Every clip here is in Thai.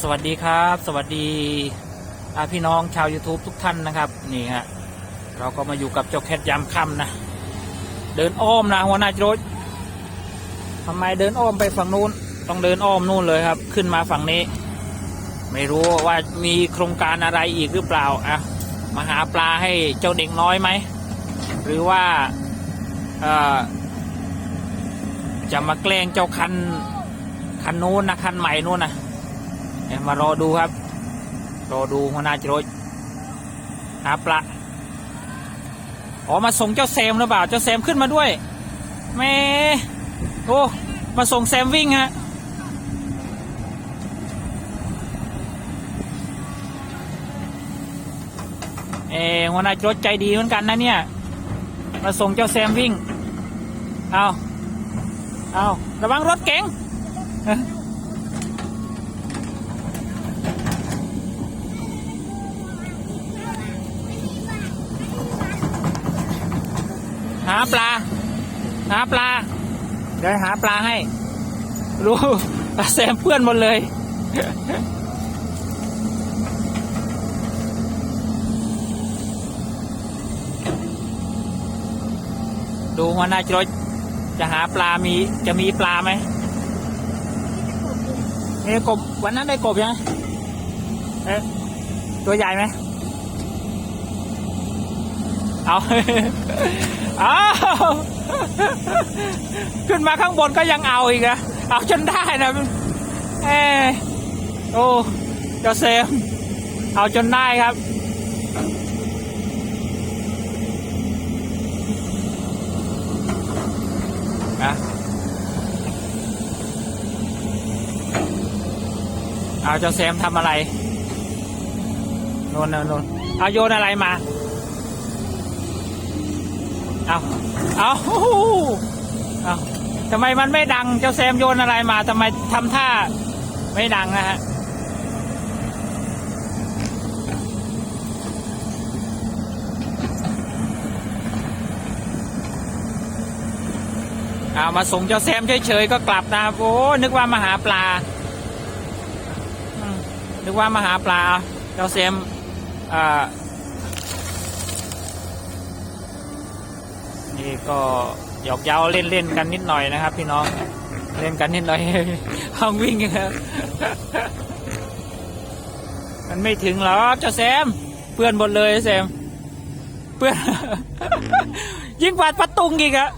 สวัสดีครับ สวัสดีพี่น้องชาว YouTube ทุกท่านนะครับ นี่ฮะเราก็มาอยู่กับเจ้าแคทยามค่ำนะ เดินอ้อมนะหัวหน้าโจรทำไมเดินอ้อมไปฝั่งนู้น ต้องเดินอ้อมนู่นเลยครับ ขึ้นมาฝั่งนี้ ไม่รู้ว่ามีโครงการอะไรอีกหรือเปล่าอะมาหาปลาให้เจ้าเด็กน้อยไหม หรือว่าจะมาแกล้งเจ้าคันคันนู้นนะคันใหม่นู้นนะ มารอดูครับ รอดูหัวหน้าจรดหาปลาอ๋อมาส่งเจ้าแซมหรือเปล่า เจ้าแซมขึ้นมาด้วยแม่โอ้มาส่งแซมวิ่งฮะเออหัวหน้าจรดใจดีเหมือนกันนะเนี่ย มาส่งเจ้าแซมวิ่ง เอาเอาระวังรถเก๋ง หาปลา หาปลา เดี๋ยวหาปลาให้ รู้ปลาแซมเพื่อนหมดเลย ดูหัวหน้าจรดจะหาปลามีจะมีปลาไหมเอ้กบวันนั้นได้กบยังเอ๊ะตัวใหญ่ไหม เอา เอาขึ้นมาข้างบนก็ยังเอาอีกอะเอาจนได้นะเออโอ้เจ้าเซม เอาจนได้ครับ นะเอาเจ้าแซมทำอะไรนนโน่นโน่นเอาโยนอะไรมา เอาเอาเอาทำไมมันไม่ดัง เจ้าแซมโยนอะไรมาทำไมทำท่าไม่ดังนะฮะเอามาส่งเจ้าแซมเฉยๆก็กลับนะโอ้นึกว่ามาหาปลา นึกว่ามาหาปลาเอาเจ้าแซมอ่า นี่ก็หยอกเย้าเล่นๆกันนิดหน่อยนะครับ พี่น้องเล่นกันนิดหน่อยห้องวิ่งครับมันไม่ถึงหรอกเจ้าแซมเปื้อนหมดเลยแซมเปื้อน ยิ่งกว่าประตุงอีกอะ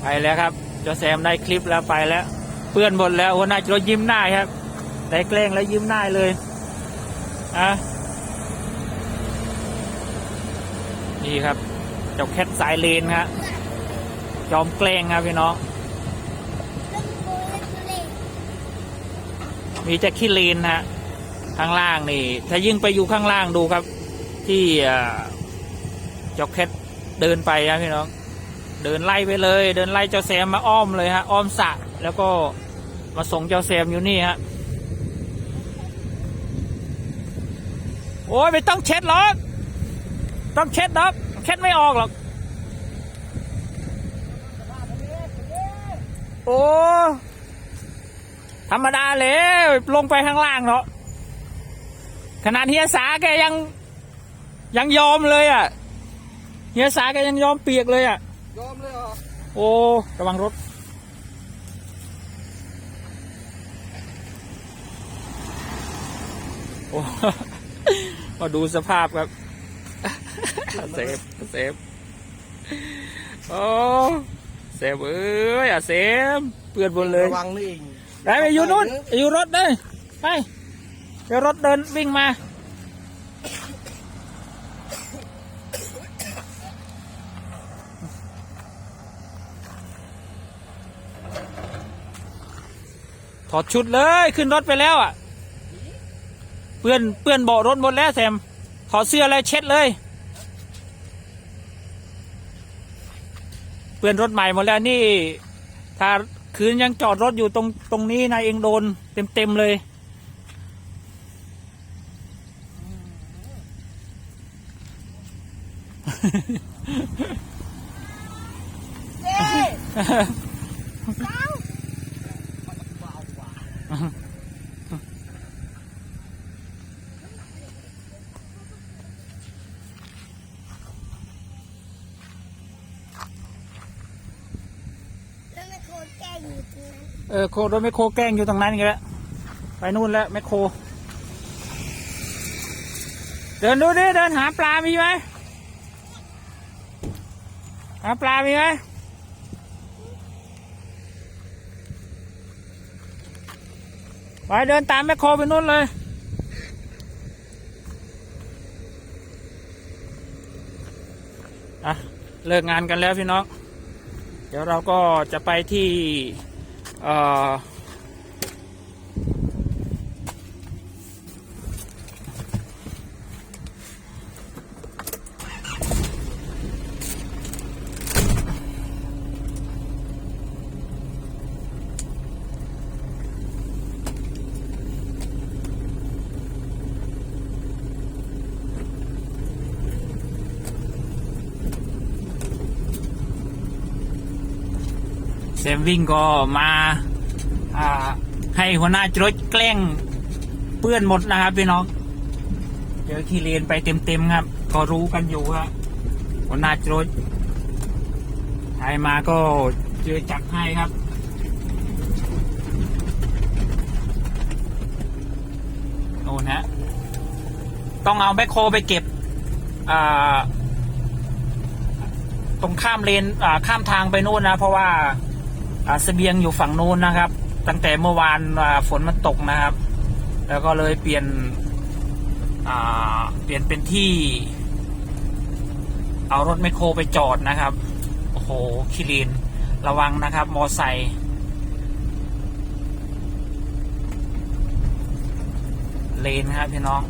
ไปแล้วครับเจ้าแซมได้คลิปแล้วไปแล้วเปื้อนหมดแล้วหัวหน้าจะยิ้มหน้าครับได้แกล้งแล้วยิ้มหน้าเลยอะนี่ครับเจ้าแคทสายเลนครับจอมแกล้งครับพี่น้องมีแจ็คขี้เลนฮะข้างล่างนี่ ถ้ายิ่งไปอยู่ข้างล่างดูครับ ที่เอ่อเจ้าแคทเดินไปนะพี่น้อง เดินไล่ไปเลย เดินไล่เจ้าแซมมาอ้อมเลยฮะ อ้อมสะแล้วก็มาส่งเจ้าแซมอยู่นี่ฮะ โอ้ยไม่ต้องเช็ดหรอก ต้องเช็ดหรอกเช็ดไม่ออกหรอก โอ้ธรรมดาเลยลงไปข้างล่างเนาะขนาดเฮียสาแกยังยังยอมเลยอะเฮียสาแกยังยอมเปียกเลยอะ ยอมเลยเหรอ โอ้ ระวังรถ โอ้มาดูสภาพครับ เซฟ เซฟ โอ้เซฟเอ้ยอะเซฟ เปื้อนบนเลยระวังนี่เอง ไปไปอยู่นู่นไปอยู่รถเลยไปเดี๋ยวรถเดินวิ่งมา ถอดชุดเลยขึ้นรถไปแล้วอะ เปื้อนเปื้อนเบาะรถหมดแล้วแซมถอดเสื้ออะไรเช็ดเลย เปื้อนรถใหม่หมดแล้วนี่ ถ้าคืนยังจอดรถอยู่ตรงตรงนี้นายเองโดนเต็มเต็มเลย เย้ เออโครถแมคโครแกล้งอยู่ตรงนั้นอีกแล้วไปนู่นแล้วแมคโคร เดินดูดิเดินหาปลา มีไหมหาปลา มีไหมไปเดินตามแมคโครไปนู่นเลยอะเลิกงานกันแล้วพี่น้อง เดี๋ยวเราก็จะไปที่ เอ่ มวิ่งก็มาให้หัวหน้าจรถแกล้งเปื้อนหมดนะครับพี่น้องเจอขี้เลนไปเต็มๆครับ ก็รู้กันอยู่ครับหัวหน้าจรถใครมาก็เจอจัดให้ครับโน่นฮะต้องเอาแบคโคไปเก็บตรงข้ามเลนข้ามทางไปนู่นนะ เพราะว่า เสบียงอยู่ฝั่งโน้นนะครับ ตั้งแต่เมื่อวานาฝนมันตกนะครับ แล้วก็เลยเปลี่ยนเปลี่ยนเป็นที่ เอารถแมโครไปจอดนะครับ โอ้โหคิรินระวังนะครับ มอไซค์เลนครับพี่น้อง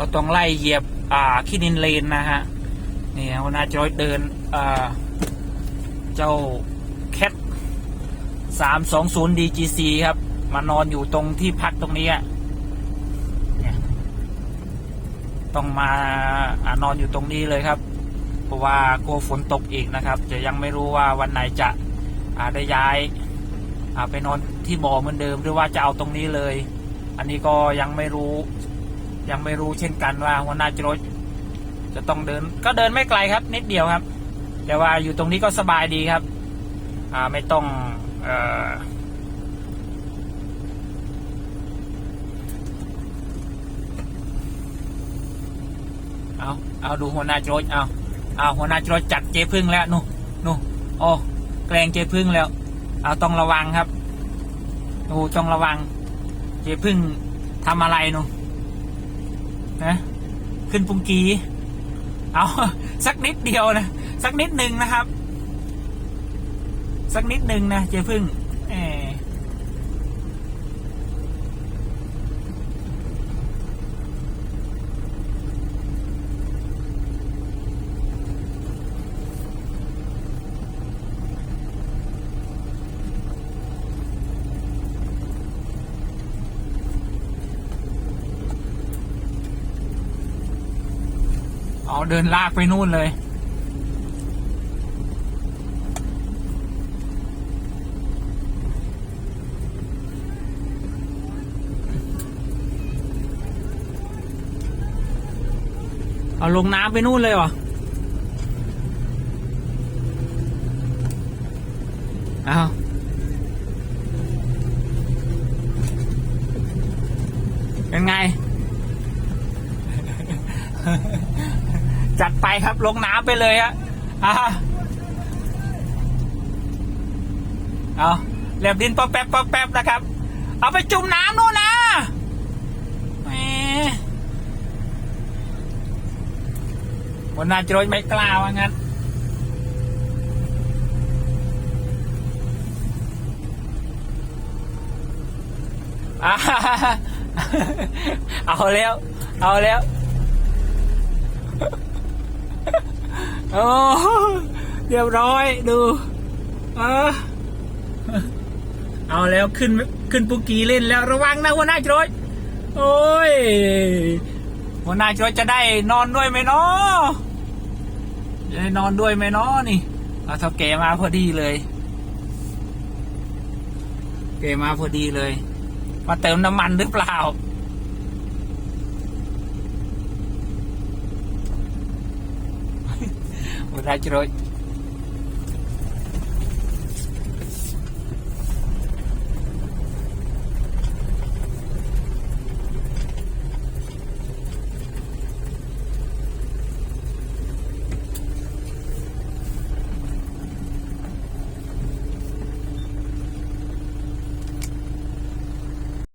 เราต้องไล่เหยียบอ่าคินินเลนนะฮะนี่หัวหน้าจอยเดินอ่าเจ้าแคทสามสองศูนย์ดีจีซีครับ มานอนอยู่ตรงที่พักตรงนี้อะเนี่ยต้องมาอนอนอยู่ตรงนี้เลยครับ เพราะว่ากลัวฝนตกอีกนะครับ จะยังไม่รู้ว่าวันไหนจะอาได้ย้ายอาไปนอนที่บ่อเหมือนเดิม หรือว่าจะเอาตรงนี้เลย อันนี้ก็ยังไม่รู้ ยังไม่รู้เช่นกันว่าหัวหน้าจรถจะต้องเดิน ก็เดินไม่ไกลครับ นิดเดียวครับ แต่ว่าอยู่ตรงนี้ก็สบายดีครับ อ่าไม่ต้องเอ่อเอาเอาดูหัวหน้าโจรถเอาเอาหัวหน้าโจรถจัดเจพึ่งแล้วนู่นู่โอ้แกลงเจพึ่งแล้ว เอาต้องระวังครับดูต้องระวัง เจพึ่งทำอะไรนู่ นะขึ้นปุงกี เอาสักนิดเดียวนะ สักนิดหนึ่งนะครับ สักนิดหนึ่งนะเจพึ่งเออ เอาเดินลากไปนู่นเลย เอาลงน้ำไปนู่นเลยเหรอเอาเจัดไปครับลงน้ำไปเลยฮะอะเอาแลบดินป๊อแป๊บป๊อแป๊บนะครับ เอาไปจุ่มน้ำนู่นนะวันนนาจะโรยไม่กล้าว่างั้นอ่าเอาแล้ว เอาแล้ว โอ้เรียบร้อยดูเออเอาแล้วขึ้นขึ้นปุกีเล่นแล้วระวังนะหัวหน้าจรยโอ้ยหัวหน้าจรยจะได้นอนด้วยไหมเนาะจะได้นอนด้วยไหมเนาะนี่เอาเท่าแกมาพอดีเลยแกมาพอดีเลย มาเติมน้ำมันหรือเปล่า หัวหน้าจรย